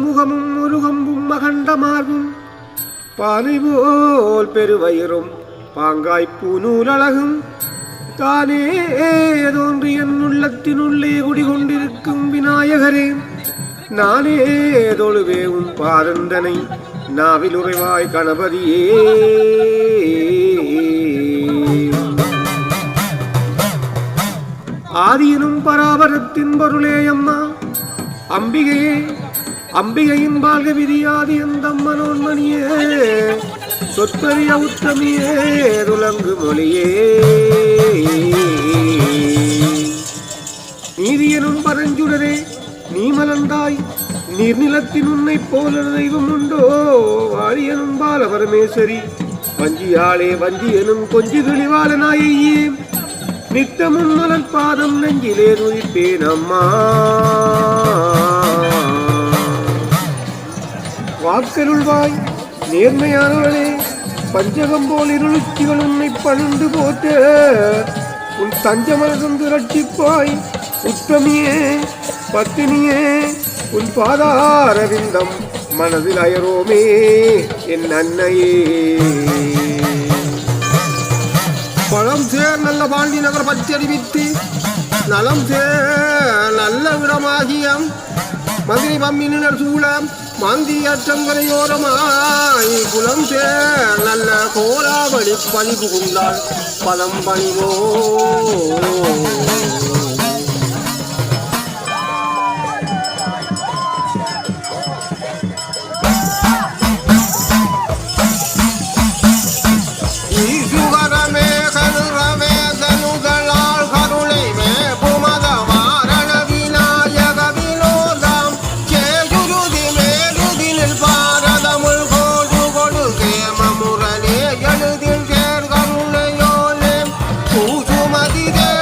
முகமும் முருகம்பும் மகண்ட மார்பும் பானை போல் பெருவயிறும் பாங்காய் பூநூலழகும் தானே தோன்றி என் உள்ளத்தினுள்ளே குடிகொண்டிருக்கும் விநாயகரே. நானே தொழுவே உன் பாதந்தனை நாவில் உறைவாய் கணபதியே. ஆதியனும் பராபரத்தின் பொருளே அம்மா. அம்பிகையே அம்பிகையின் வாழ்க விதியாதி அந்த மனோன்மணியே. சொற்பரிய உத்தமியே துலங்கு மொழியே. நீதியனும் பரஞ்சுடரே நீ மலர்ந்தாய். நீர்நிலத்தின் உன்னை போல தெய்வம் உண்டோ? வாழியனும் பால பரமேஸ்வரி வஞ்சியாளே வஞ்சி எனும் கொஞ்சி துளிவாள நாயையே நித்தமும் மலர் பாதம் நெஞ்சிலே நுழிப்பேன் அம்மா. காக்கருள்வாய் நேர்மையானவளே பஞ்சகம் போல் இருளுச்சிகள் உன்னை பணிந்து போட்டு உன் தஞ்சமரசந்து ரட்சிப்பாய் உத்தமியே பத்தினியே உன் பாதாரவிந்தம் மனதில் அயரோமே என் அன்னையே. பழம் சேர் நல்ல பாண்டி நகர் பச்சறிவித்து நலம் சேர் நல்ல விடமாகியம். மதுரை பம்மினர் சூழம். மந்தியற்றங்கரையோரமாய் குலம் சேர் நல்ல கோலாவளி பணி புகுந்தாள் பலம் பணிவோ my dear girl.